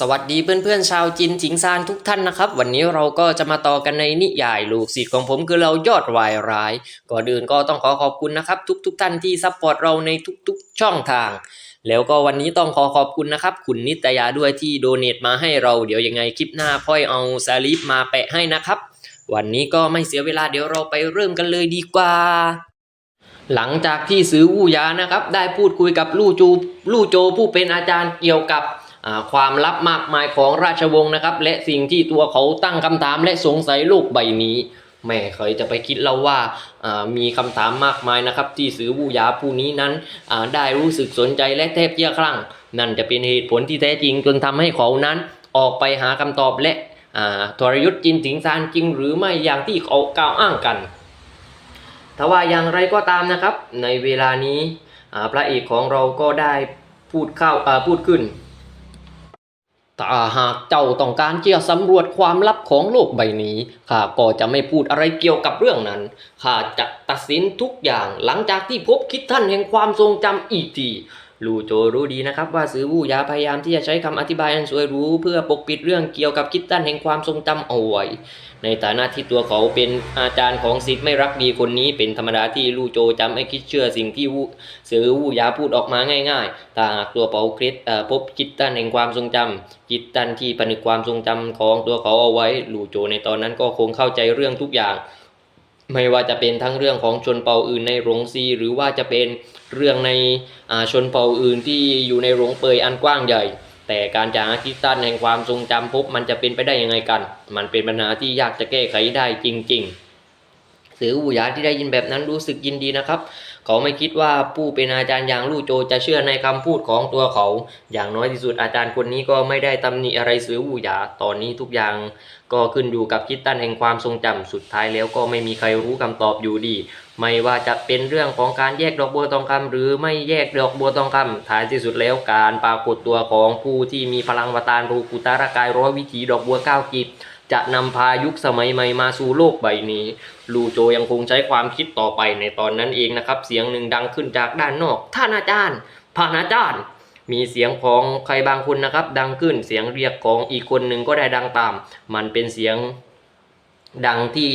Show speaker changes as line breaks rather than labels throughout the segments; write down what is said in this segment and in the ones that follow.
สวัสดีเพื่อนๆชาวจินจิงซานทุกท่านนะครับ วันนี้เราก็จะมาต่อกันในนิยายลูกศิษย์ของผมคือเรายอดวายร้าย ก่อนอื่นก็ต้องขอขอบคุณนะครับ ทุกๆทท่านที่ซัพพอร์ตเราในทุกๆช่องทาง แล้วก็วันนี้ต้องขอขอบคุณนะครับ คุณนิตยาด้วยที่โดเนทมาให้เราเดี๋ยวยังไงคลิปหน้าพ่อยเอาสลิปมาแปะให้นะครับ วันนี้ก็ไม่เสียเวลาเดี๋ยวเราไปเริ่มกันเลยดีกว่าหลังจากที่ซื้อวู่ยานะครับ ได้พูดคุยกับลู่จูลู่โจผู้เป็นอาจารย์เกี่ยวกับ ความลับมากมายของราชวงศ์นะครับ และสิ่งที่ตัวเขาตั้งคำถามและสงสัยโลกใบนี้แม่เคยจะไปคิดแล้วว่าอ่ามีคำถามมากมายนะครับ ที่ซื้อวูยาผู้นี้นั้นได้รู้สึกสนใจและแทบเยี่ยคลั่ง นั่นจะเป็นเหตุผลที่แท้จริงจนทำให้เขานั้นออกไปหาคำตอบและอ่าทรยุทธ์จินถิงซานจริงหรือไม่อย่างที่เขากล่าวอ้างกันถ้าว่าอย่างไรก็ตามนะครับ ในเวลานี้พระเอกของเราก็ได้พูดเข้าพูดขึ้น ถ้าหากเจ้าต้องการที่จะสำรวจความลับของโลกใบนี้ข้าก็จะไม่พูดอะไรเกี่ยวกับเรื่องนั้นข้าจะตัดสินทุกอย่างหลังจากที่พบคิดท่านแห่งความทรงจำอีกที ลูโจรู้ดีนะครับว่าซื้อวู่ยาพยายามที่จะใช้คำอธิบายอันสวยรู้ เพื่อปกปิดเรื่องเกี่ยวกับคิดตันแห่งความทรงจำเอาไว้ ในฐานะที่ตัวเขาเป็นอาจารย์ของศิษย์ไม่รักดีคนนี้ เป็นธรรมดาที่ลู่โจจำไม่คิดเชื่อสิ่งที่วูซื้อวูยาพูดออกมาง่ายๆ ถ้าหากตัวเปาคริสพบคิดตันแห่งความทรงจำคิดตันที่ผนึกความทรงจำของตัวเขาเอาไว้ ลู่โจในตอนนั้นก็คงเข้าใจเรื่องทุกอย่าง ไม่ว่าจะเป็นทั้งเรื่องของชนเผ่าอื่นในโรงซี หรือว่าจะเป็นเรื่องในอาชนเผ่าอื่นที่อยู่ในโรงเปยอันกว้างใหญ่ แต่การจะหาคิสตันแห่งความทรงจำพบมันจะเป็นไปได้ยังไงกัน มันเป็นปัญหาที่ยากจะแก้ไขได้จริง ๆ สืออูหยาที่ได้ยินแบบนั้นรู้สึกยินดีนะครับ เขาไม่คิดว่าผู้เป็นอาจารย์อย่างลู่โจจะเชื่อในคำพูดของตัวเขา อย่างน้อยที่สุดอาจารย์คนนี้ก็ไม่ได้ตำหนิอะไรสืออูหยาตอนนี้ทุกอย่าง ก็ขึ้นอยู่กับคิดตันแห่งความทรงจำสุดท้ายแล้วก็ไม่มีใครรู้คำตอบอยู่ดี ไม่ว่าจะเป็นเรื่องของการแยกดอกบัวทองคำหรือไม่แยกดอกบัวทองคำท้ายที่สุดแล้วการปรากฏตัวของผู้ที่มีพลังวตารรูกุตารกายร้อยวิถีดอกบัวเก้ากีบ จะนำพายุคสมัยใหม่มาสู่โลกใบนี้ ลูโจยังคงใช้ความคิดต่อไปในตอนนั้นเองนะครับ เสียงหนึ่งดังขึ้นจากด้านนอก ท่านอาจารย์ผ่านอาจารย์ มีเสียงของใครบางคนนะครับ ดังขึ้น เสียงเรียกของอีกคนหนึ่งก็ได้ดังตาม มันเป็นเสียงดังที่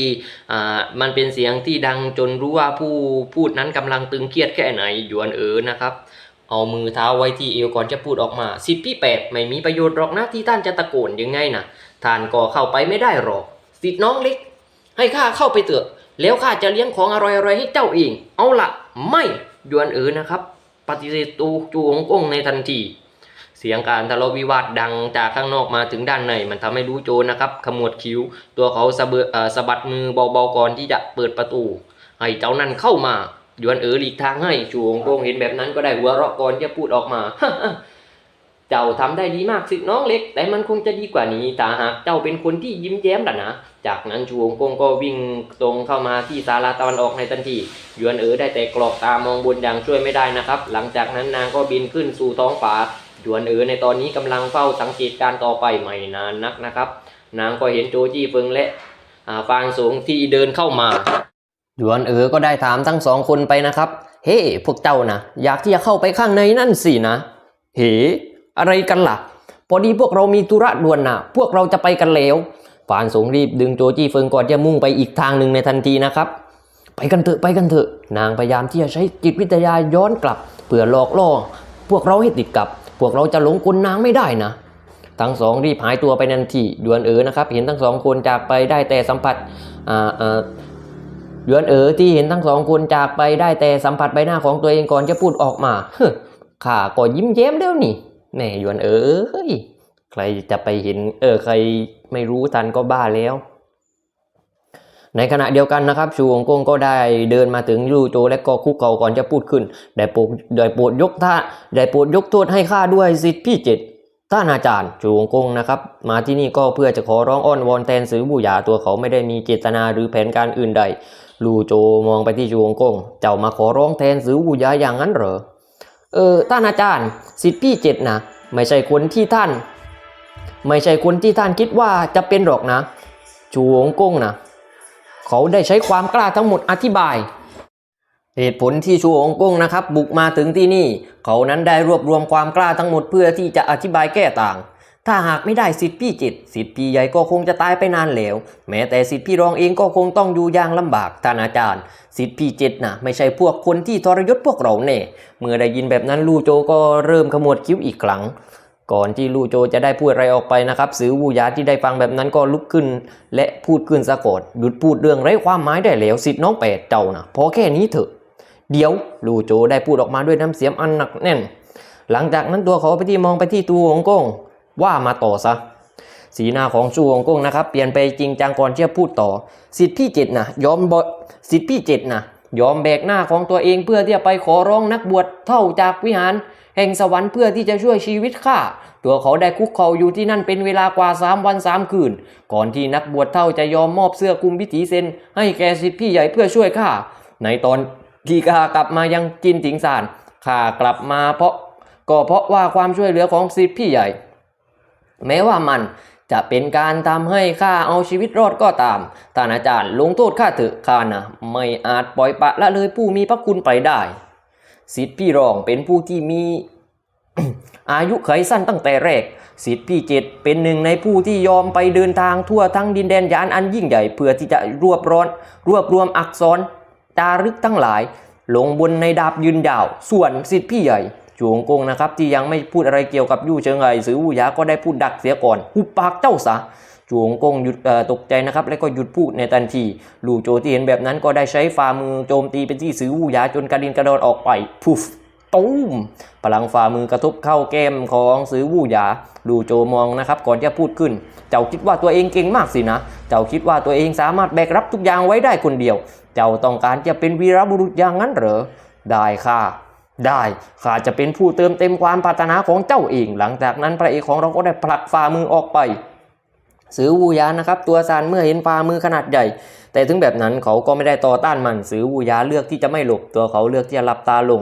อ่ามันเป็นเสียงที่ดังจนรู้ว่าผู้พูดนั้นกำลังตึงเครียดแค่ไหนหยวนเอ๋อนะครับ เอามือเท้าไว้ที่เอวก่อนจะพูดออกมาสิทธิ์พี่แปดไม่มีประโยชน์หรอกนะที่ท่านจะตะโกนยังไงนะ ท่านก็เข้าไปไม่ได้หรอกสิทธิ์น้องเล็ก ให้ข้าเข้าไปเถอะ แล้วข้าจะเลี้ยงของอร่อยๆให้เจ้าเอง เอาละไม่ยวนเอ๋อนะครับ ปฏิเสธตูจูองกงในทันที เสียงการทะเลาะวิวาทดังจากข้างนอกมาถึงด้านใน มันทำให้รู้โจรนะครับขมวดคิ้ว ตัวเขาสะเบสะบัดมือเบาๆก่อนที่จะเปิดประตู ให้เจ้านั่นเข้ามายวนเอ๋อหลีกทางให้จูองกงเห็นแบบนั้นก็ได้หัวเราะก่อนจะพูดออกมา เจ้าทำได้ดีมากสิน้องเล็ก แต่มันคงจะดีกว่านี้ถ้าหากเจ้าเป็นคนที่ยิ้มแย้มล่ะนะ จากนั้นชูวงกงก็วิ่งตรงเข้ามาที่ศาลาตะวันออกในทันทีหยวนเอ๋อได้แต่กรอกตามองบนอย่างช่วยไม่ได้นะครับ หลังจากนั้นนางก็บินขึ้นสู่ท้องฟ้าหยวนเอ๋อในตอนนี้กำลังเฝ้าสังเกตการณ์ต่อไปไม่นานนักนะครับ นางก็เห็นโจจี้เฟิงและอ่าฟางสูงที่เดินเข้ามาหยวนเอ๋อก็ได้ถามทั้งสองคนไปนะครับ เฮ้พวกเจ้านะอยากที่จะเข้าไปข้างในนั่นสินะ เฮ้ อะไรกันล่ะ พอดีพวกเรามีธุระด่วนนะพวกเราจะไปกันแล้วฟานสงรีบดึงโจจี้เฟิงก่อนจะมุ่งไปอีกทางหนึ่งในทันทีนะครับ ไปกันเถอะไปกันเถอะ นางพยายามที่จะใช้จิตวิทยาย้อนกลับเพื่อหลอกล่อพวกเราให้ติดกับ พวกเราจะหลงกลนางไม่ได้นะทั้งสองรีบหายตัวไปทันทีหยวนเอ๋อนะครับ เห็นทั้งสองคนจากไปได้แต่สัมผัสอ่าอ่าหยวนเอ๋อที่เห็นทั้งสองคนจากไปได้แต่สัมผัสใบหน้าของตัวเองก่อนจะพูดออกมาเฮ้ข้าก็ยิ้มแย้มแล้วนี่ แม่ยวนเออเฮ้ยใครจะไปเห็น เออ ใครไม่รู้ทันก็บ้าแล้ว ในขณะเดียวกันนะครับ ชูวงกงก็ได้เดินมาถึงลู่โจและก็คุกเข่าก่อนจะพูดขึ้น ได้โปรดได้โปรดยกท่าได้โปรดยกโทษให้ข้าด้วยสิทธิพี่เจ็ดท่านอาจารย์ชูวงกงนะครับ มาที่นี่ก็เพื่อจะขอร้องอ้อนวอนแทนสือบูหยาตัวเขาไม่ได้มีเจตนาหรือแผนการอื่นใด ลู่โจมองไปที่ชูวงกง เจ้ามาขอร้องแทนสือบูหยาอย่างนั้นเหรอ เออท่านอาจารย์สิทธิพี่เจ็ดนะไม่ใช่คนที่ท่าน ไม่ใช่คนที่ท่านคิดว่าจะเป็นหรอกนะชูวงกงนะเขาได้ใช้ความกล้าทั้งหมดอธิบายเหตุผลที่ชูองกงนะครับ บุกมาถึงที่นี่ เขานั้นได้รวบรวมความกล้าทั้งหมดเพื่อที่จะอธิบายแก้ต่าง ถ้าหากไม่ได้สิทธิพี่จิตสิทธิพี่ใหญ่ก็คงจะตายไปนานแล้วแม้แต่สิทธิพี่รองเองก็คงต้องอยู่อย่างลำบากท่านอาจารย์ สิทธิพี่จ็ดนะไม่ใช่พวกคนที่ทรยศพวกเราแน่เมื่อได้ยินแบบนั้นลู่โจก็เริ่มขมวดคิ้วอีกครั้ง ก่อนที่ลู่โจจะได้พูดอะไรออกไปนะครับสือวูยาที่ได้ฟังแบบนั้นก็ลุกขึ้น และพูดขึ้นสะกดหยุดพูดเรื่องไร้ความหมายได้แล้วสิทธิน้องแปดเจ้านะพอแค่นี้เถอะ เดี๋ยวลู่โจได้พูดออกมาด้วยน้ำเสียงอันหนักแน่น หลังจากนั้นตัวเขาไปที่มองไปที่ตัวของกง ว่ามาต่อซะ สีหน้าของชูวงกงนะครับ เปลี่ยนไปจริงจังก่อนที่จะพูดต่อ สิทธิพี่เจ็ดนะยอมบสิทธิพี่เจ็ดนะยอมแบกหน้าของตัวเองเพื่อที่จะไปขอร้องนักบวชเท่าจากวิหาร แห่งสวรรค์เพื่อที่จะช่วยชีวิตข้าตัวเขาได้คุกเข่าอยู่ที่นั่นเป็นเวลากว่าสามวันสามคืน ก่อนที่นักบวชเท่าจะยอมมอบเสื้อคลุมพิธีเซนให้แกสิทธิพี่ใหญ่เพื่อช่วยข้าในตอนที่ข้ากลับมายังจินถิงสารข้ากลับมาเพราะก็เพราะว่าความช่วยเหลือของสิทธิพี่ใหญ่ แม้ว่ามันจะเป็นการทำให้ข้าเอาชีวิตรอดก็ตาม ท่านอาจารย์ลงโทษข้าเถอะข้านะไม่อาจปล่อยปละละเลยผู้มีพระคุณไปได้สิทธิพี่รองเป็นผู้ที่มีอายุไขสั้นตั้งแต่แรก สิทธิพี่เจ็ดเป็นหนึ่งในผู้ที่ยอมไปเดินทางทั่วทั้งดินแดนยานอันยิ่งใหญ่ เพื่อที่จะรวบร้อน รวบรวมอักษรจารึกทั้งหลาย ลงบนในดาบยืนยาว ส่วนสิทธิพี่ใหญ่ จวงกงนะครับที่ยังไม่พูดอะไรเกี่ยวกับยู่เชิงไห่สือวูหยาก็ได้พูดดักเสียก่อนหุบปากเจ้าซะจวงกงหยุดตกใจนะครับ แล้วก็หยุดพูดในทันที ลู่โจที่เห็นแบบนั้นก็ได้ใช้ฝ่ามือโจมตีไปที่สือวูหยาจนกระด็นกระโดดออกไปพุฟตุ้มพลังฝ่ามือกระทบเข้าแก้มของสือวูหยาลู่โจมองนะครับ ก่อนจะพูดขึ้น เจ้าคิดว่าตัวเองเก่งมากสินะ เจ้าคิดว่าตัวเองสามารถแบกรับทุกอย่างไว้ได้คนเดียว เจ้าต้องการจะเป็นวีรบุรุษอย่างนั้นเหรอได้ค่ะ ได้ข้าจะเป็นผู้เติมเต็มความปรารถนาของเจ้าเอง หลังจากนั้นพระเอกของเราก็ได้ผลักฝ่ามือออกไป สือวูยานะครับ ตัวซานเมื่อเห็นฝ่ามือขนาดใหญ่ แต่ถึงแบบนั้นเขาก็ไม่ได้ต่อต้านมัน สือวูยาเลือกที่จะไม่หลบ ตัวเขาเลือกที่จะหลับตาลง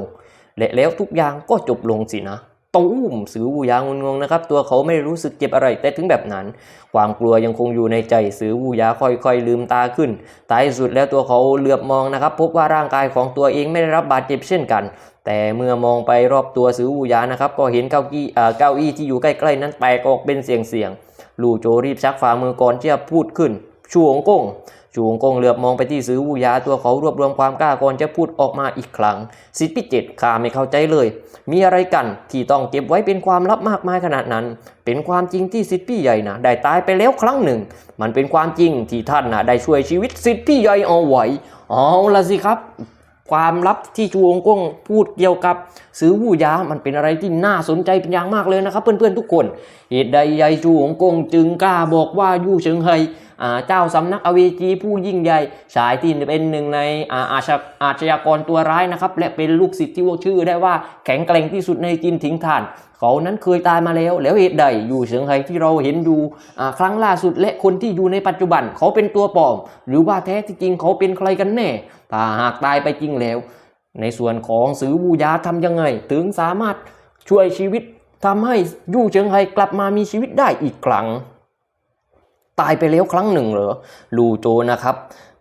และแล้วทุกอย่างก็จบลงสินะ ตูมสือวูยางงๆนะครับ ตัวเขาไม่รู้สึกเจ็บอะไรแต่ถึงแบบนั้น ความกลัวยังคงอยู่ในใจสือวูยาค่อยๆลืมตาขึ้นท้ายสุดแล้วตัวเขาเหลือบมองนะครับ พบว่าร่างกายของตัวเองไม่ได้รับบาดเจ็บเช่นกัน แต่เมื่อมองไปรอบตัวสือวูยานะครับก็เห็นเก้าอี้เก้าอี้ที่อยู่ใกล้ๆนั้นแตกออกเป็นเสียงๆลู่โจรีบชักฝ่ามือก่อนที่จะพูดขึ้นชูหงกง ชูงกงเหลือบมองไปที่สือวูยาตัวเขารวบรวมความกล้าก่อนจะพูดออกมาอีกครั้งสิทธิพิเจตข้าไม่เข้าใจเลย มีอะไรกันที่ต้องเก็บไว้เป็นความลับมากมายขนาดนั้น เป็นความจริงที่สิทธิพี่ใหญ่นะได้ตายไปแล้วครั้งหนึ่ง มันเป็นความจริงที่ท่านนะได้ช่วยชีวิตสิทธิพี่ใหญ่เอาไว้เอาละสิครับ ความลับที่จูงกงพูดเกี่ยวกับ ซื้อวูยา มันเป็นอะไรที่น่าสนใจเป็นอย่างมากเลยนะครับ เพื่อนๆทุกคน เหตุใดยายจูองกงจึงกล้าบอกว่ายู่เฉิงเฮยเจ้าสำนักอเวจีผู้ยิ่งใหญ่ชายที่เป็นหนึ่งในอาอาชญาอาชญากรตัวร้ายนะครับ และเป็นลูกศิษย์ที่ว่าชื่อได้ว่าแข็งแกร่งที่สุดในจินถิงทานเขานั้นเคยตายมาแล้ว แล้วเหตุใดอยู่เฉิงไฮที่เราเห็นอยู่ครั้งล่าสุดและคนที่อยู่ในปัจจุบันเขาเป็นตัวปลอม หรือว่าแท้ที่จริงเขาเป็นใครกันแน่ ถ้าหากตายไปจริงแล้ว ในส่วนของสือบูยาทำยังไง ถึงสามารถช่วยชีวิตทำให้ยู่เฉิงไฮกลับมามีชีวิตได้อีกครั้ง ตายไปแล้วครั้งหนึ่งเหรอลูโจนะครับ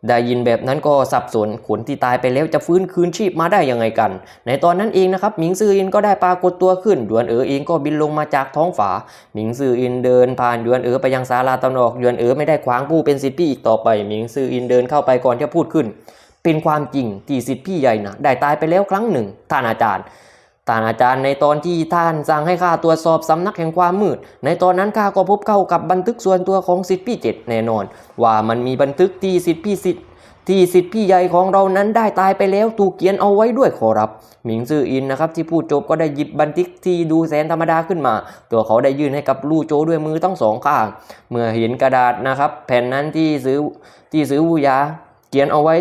ได้ยินแบบนั้นก็สับสนคนที่ตายไปแล้วจะฟื้นคืนชีพมาได้ยังไงกัน ในตอนนั้นเองนะครับหมิงซืออินก็ได้ปรากฏตัวขึ้นยวนเอ๋อเองก็บินลงมาจากท้องฝาหมิงซืออินเดินผ่านยวนเอ๋อไปยังศาลาตะวันอกยวนเอ๋อไม่ได้ขวางผู้เป็นสิทธิพี่อีกต่อไปหมิงซืออินเดินเข้าไปก่อนที่จะพูดขึ้น เป็นความจริงที่สิทธิพี่ใหญ่นะได้ตายไปแล้วครั้งหนึ่ง ท่านอาจารย์ ท่านอาจารย์ในตอนที่ท่านสั่งให้ข้าตรวจสอบสำนักแห่งความมืด ในตอนนั้นข้าก็พบเข้ากับบันทึกส่วนตัวของสิทธิพี่เจ็ดแน่นอน ว่ามันมีบันทึกที่สิทธิพี่สิทธิที่สิทธิพี่ใหญ่ของเรานั้นได้ตายไปแล้วถูกเขียนเอาไว้ด้วยขอรับ หมิงซื่ออินนะครับที่พูดจบก็ได้หยิบบันทึกที่ดูแสนธรรมดาขึ้นมา ตัวเขาได้ยื่นให้กับลู่โจด้วยมือทั้งสองข้าง เมื่อเห็นกระดาษนะครับ แผ่นนั้นที่ซื้อที่ซื้อวูยา เขียนเอาไว้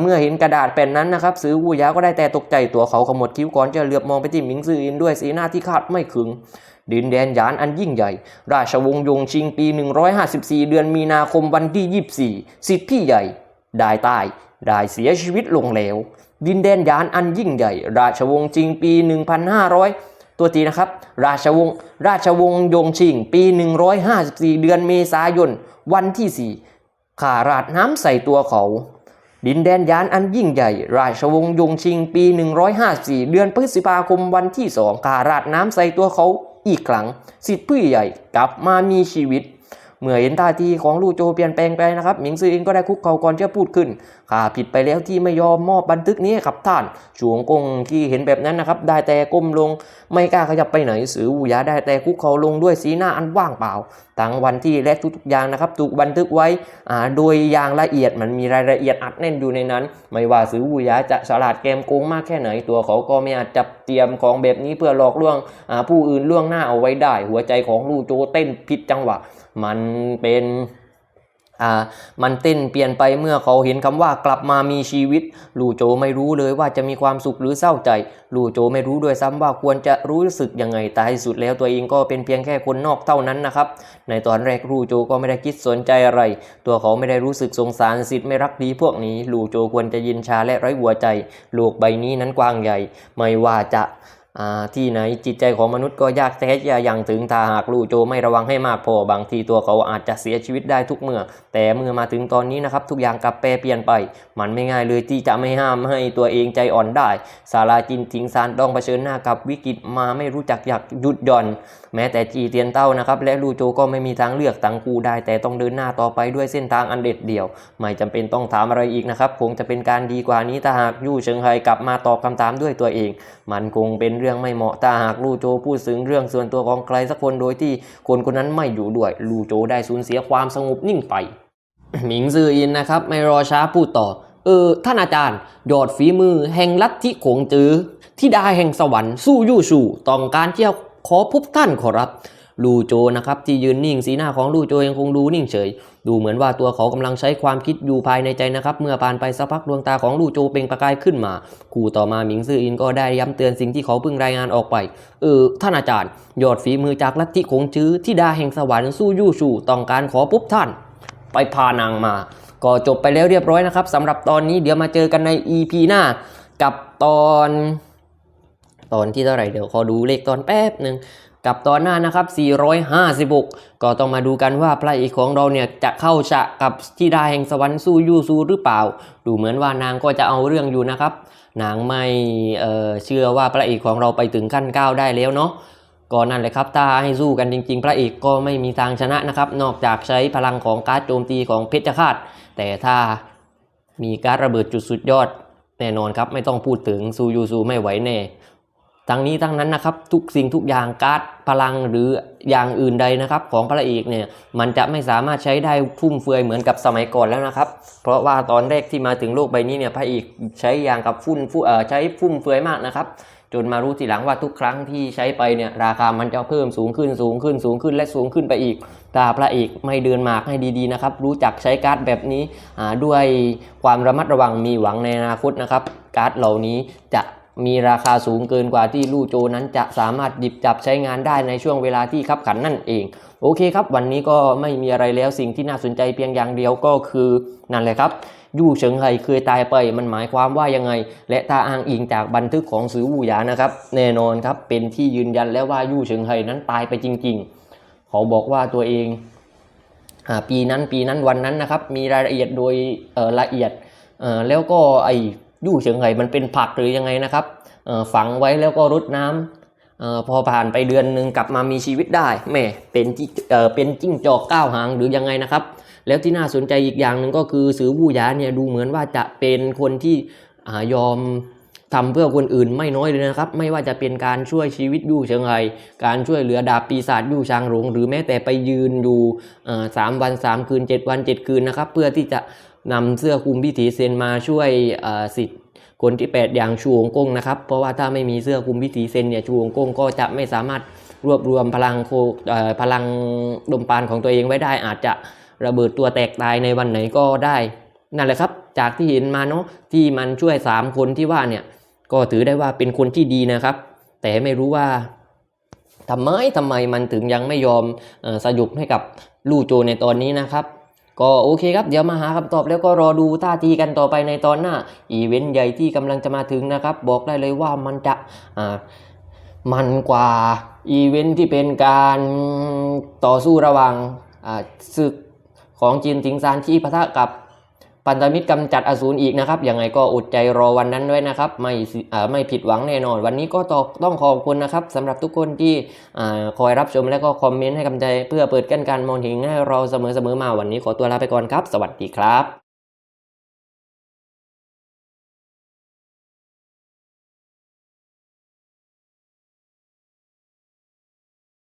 เมื่อเห็นกระดาษแผ่นนั้นนะครับซื้อวูยาก็ได้แต่ตกใจตัวเขาขมวดคิ้วก่อนจะเหลือบมองไปที่หมิงซื่ออินด้วยสีหน้าที่คาดไม่ขึง ดินแดนยานอันยิ่งใหญ่ ราชวงศ์ยงชิงปี 154 เดือนมีนาคมวันที่ 24 สิทธิพี่ใหญ่ ได้ตายได้เสียชีวิตลงแล้ว ดินแดนยานอันยิ่งใหญ่ ราชวงศ์ชิงปี 1,500 ตัวทีนะครับ ราชวงศ์ราชวงศ์ยงชิงปี 154 เดือนเมษายน วันที่ 4 ข่าราดน้ำใส่ตัวเขา ดินแดนยานอันยิ่งใหญ่ ราชวงศ์ยงชิงปี 154 เดือนพฤษภาคมวันที่สองการาดน้ำใส่ตัวเขาอีกครั้ง สิทธิ์ผู้ใหญ่กลับมามีชีวิต เมื่อเห็นท่าทีของลู่โจเปลี่ยนแปลงไปนะครับหมิงซืออินก็ได้คุกเข่าก่อนจะพูดขึ้นข้าผิดไปแล้วที่ไม่ยอมมอบบันทึกนี้กับท่านชวงกงที่เห็นแบบนั้นนะครับได้แต่ก้มลงไม่กล้าขยับไปไหนสืออูยาได้แต่คุกเข่าลงด้วยสีหน้าอันว่างเปล่าทั้งวันที่และทุกๆอย่างนะครับถูกบันทึกไว้อ่าโดยอย่างละเอียดมันมีรายละเอียดอัดแน่นอยู่ในนั้น ไม่ว่าสืออูยาจะฉลาดเกมโกงมากแค่ไหนตัวเขาก็ไม่อาจจับเตรียมของแบบนี้เพื่อหลอกลวงอ่าผู้อื่นล่วงหน้าเอาไว้ได้ หัวใจของลู่โจเต้นผิดจังหวะ มันเป็นอ่ามันเต้นเปลี่ยนไปเมื่อเขาเห็นคำว่ากลับมามีชีวิต ลู่โจไม่รู้เลยว่าจะมีความสุขหรือเศร้าใจ ลู่โจไม่รู้ด้วยซ้ำว่าควรจะรู้สึกยังไงแต่ที่สุดแล้วตัวเองก็เป็นเพียงแค่คนนอกเท่านั้นนะครับ ในตอนแรกลู่โจก็ไม่ได้คิดสนใจอะไร ตัวเขาไม่ได้รู้สึกสงสารสิทธิ์ไม่รักดีพวกนี้ ลู่โจควรจะยินชาและไร้หัวใจ โลกใบนี้นั้นกว้างใหญ่ ไม่ว่าจะ ที่ไหนจิตใจของมนุษย์ก็ยากแท้จะอย่างถึงถ้าหากลู่โจไม่ระวังให้มากพอบางทีตัวเขาอาจจะเสียชีวิตได้ทุกเมื่อ แต่เมื่อมาถึงตอนนี้นะครับทุกอย่างกลับแปรเปลี่ยนไป มันไม่ง่ายเลยที่จะไม่ห้ามให้ตัวเองใจอ่อนได้ซาลาจินทิงซานต้องเผชิญหน้ากับวิกฤตมาไม่รู้จักอยากหยุดหย่อน แม้แต่จีเตียนเต้านะครับและลู่โจก็ไม่มีทางเลือกตังกูได้ แต่ต้องเดินหน้าต่อไปด้วยเส้นทางอันเด็ดเดี่ยว ไม่จำเป็นต้องถามอะไรอีกนะครับคงจะเป็นการดีกว่านี้ถ้าหากยู่เชิงไฮกลับมาตอบคำถามด้วยตัวเอง มันคงเป็นเรื่องไม่เหมาะถ้าหากลู่โจพูดถึงเรื่องส่วนตัวของใครสักคนโดยที่คนคนนั้นไม่อยู่ด้วยลู่โจได้สูญเสียความสงบนิ่งไป หมิงซืออินนะครับไม่รอช้าพูดต่อเออท่านอาจารย์ยอดฝีมือแห่งลัทธิขงจือที่ได้แห่งสวรรค์สู้ยู่สู่ต้องการที่จะขอพบท่านขอรับ ลูโจนะครับที่ยืนนิ่งสีหน้าของลูโจยังคงดูนิ่งเฉย ดูเหมือนว่าตัวเขากำลังใช้ความคิดอยู่ภายในใจนะครับ เมื่อผ่านไปสักพักดวงตาของลูโจเปล่งประกายขึ้นมา คู่ต่อมาหมิงซื่ออินก็ได้ย้ำเตือนสิ่งที่เขาเพิ่งรายงานออกไป เออท่านอาจารย์ ยอดฝีมือจากลัทธิขงจื้อที่ดาแห่งสวรรค์สู้ยู่ชูต้องการขอพบท่าน ไปพานางมา ก็จบไปแล้วเรียบร้อยนะครับสำหรับตอนนี้เดี๋ยวมาเจอกันใน EP หน้า กับตอน ตอนที่เท่าไหร่เดี๋ยวขอดูเลขตอนแป๊บหนึ่ง กับตอนหน้านะครับ 456 ก็ต้องมาดูกันว่าพระเอกของเราเนี่ยจะเข้าฉะกับที่ดาแห่งสวรรค์สู้ยูซูหรือเปล่า ดูเหมือนว่านางก็จะเอาเรื่องอยู่นะครับ นางไม่เเชื่อว่าพระเอกของเราไปถึงขั้นก้าวได้แล้วเนาะก็นั่นแหละครับ ถ้าให้สู้กันจริง ๆ พระเอกก็ไม่มีทางชนะนะครับ นอกจากใช้พลังของการโจมตีของเพชรฆาต แต่ถ้ามีการระเบิดจุดสุดยอด แน่นอนครับ ไม่ต้องพูดถึงซูยูซูไม่ไหวแน่ ทั้งนี้ทั้งนั้นนะครับทุกสิ่งทุกอย่างการ์ดพลังหรืออย่างอื่นใดนะครับของพระเอกเนี่ยมันจะไม่สามารถใช้ได้ฟุ่มเฟือยเหมือนกับสมัยก่อนแล้วนะครับ เพราะว่าตอนแรกที่มาถึงโลกใบนี้เนี่ยพระเอกใช้อย่างกับฟุ่นฟุ่เอ่อใช้ฟุ่มเฟือยมากนะครับจนมารู้ทีหลังว่าทุกครั้งที่ใช้ไปเนี่ยราคามันจะเพิ่มสูงขึ้นสูงขึ้นสูงขึ้นและสูงขึ้นไปอีกถ้าพระเอกไม่เดินหมากให้ดีๆนะครับ รู้จักใช้การ์ดแบบนี้ด้วยความระมัดระวังมีหวังในอนาคตนะครับ การ์ดเหล่านี้จะ มีราคาสูงเกินกว่าที่ลู่โจนั้นจะสามารถหยิบจับใช้งานได้ในช่วงเวลาที่คับขันนั่นเอง โอเคครับ วันนี้ก็ไม่มีอะไรแล้วสิ่งที่น่าสนใจเพียงอย่างเดียวก็คือนั่นแหละครับยู่เฉิงไห่เคยตายไปมันหมายความว่ายังไง และถ้าอ้างอิงจากบันทึกของซือวูหยานะครับแน่นอนครับเป็นที่ยืนยันแล้วว่ายู่เฉิงไห่นั้นตายไปจริง ๆ เขาบอกว่าตัวเองปีนั้นปีนั้นวันนั้นนะครับมีรายละเอียดโดยละเอียดแล้วก็ไอ ยู่เฉิงไห่มันเป็นผักหรือยังไงนะครับฝังไว้แล้วก็รดน้ำเออพอผ่านไปเดือนหนึ่งกลับมามีชีวิตได้แม่เป็นจิเออเป็นจิ้งจอกก้าวหางหรือยังไงนะครับ แล้วที่น่าสนใจอีกอย่างหนึ่งก็คือสือวูยาเนี่ยดูเหมือนว่าจะเป็นคนที่อยอมทำเพื่อคนอื่นไม่น้อยเลยนะครับ ไม่ว่าจะเป็นการช่วยชีวิตยู่เชิงไฮการช่วยเหลือดาบปีศาจยู่ชางหลงหรือแม้แต่ไปยืนอยู่สามวันสามคืนเจ็ดวันเจ็ดคืนนะครับ เพื่อที่จะ นำเสื้อคลุมพิธีเซนมาช่วยสิทธิ์คนที่ 8 อย่างชูวงกงนะครับ เพราะว่าถ้าไม่มีเสื้อคลุมพิธีเซนเนี่ยชูวงกงก็จะไม่สามารถรวบรวมพลังโคพลังดมปานของตัวเองไว้ได้ อาจจะระเบิดตัวแตกตายในวันไหนก็ได้ นั่นแหละครับ จากที่เห็นมาเนาะที่มันช่วย 3 คนที่ว่าเนี่ยก็ถือได้ว่าเป็นคนที่ดีนะครับ แต่ไม่รู้ว่าทำไมทำไมมันถึงยังไม่ยอมอสยุบให้กับลู่โจในตอนนี้นะครับ ก็โอเคครับ เดี๋ยวมาหาคำตอบแล้วก็รอดูท่าทีกันต่อไปในตอนหน้า อีเวนต์ใหญ่ที่กำลังจะมาถึงนะครับ บอกได้เลยว่ามันจะอ่ามันกว่าอีเวนต์ที่เป็นการต่อสู้ระหว่างอ่าศึกของจีนถิงซานที่ปะทะกับ พันธมิตรกำจัดอสูรอีกนะครับยังไงก็อดใจรอวันนั้นด้วยนะครับ ไม่ไม่ผิดหวังแน่นอน วันนี้ก็ต้องขอบคุณนะครับสำหรับทุกคนที่คอยรับชมและก็คอมเมนต์ให้กำลังใจเพื่อเปิดกั้นการมองเห็นให้เราเสมอๆมาวันนี้ขอตัวลาไปก่อนครับ สวัสดีครับ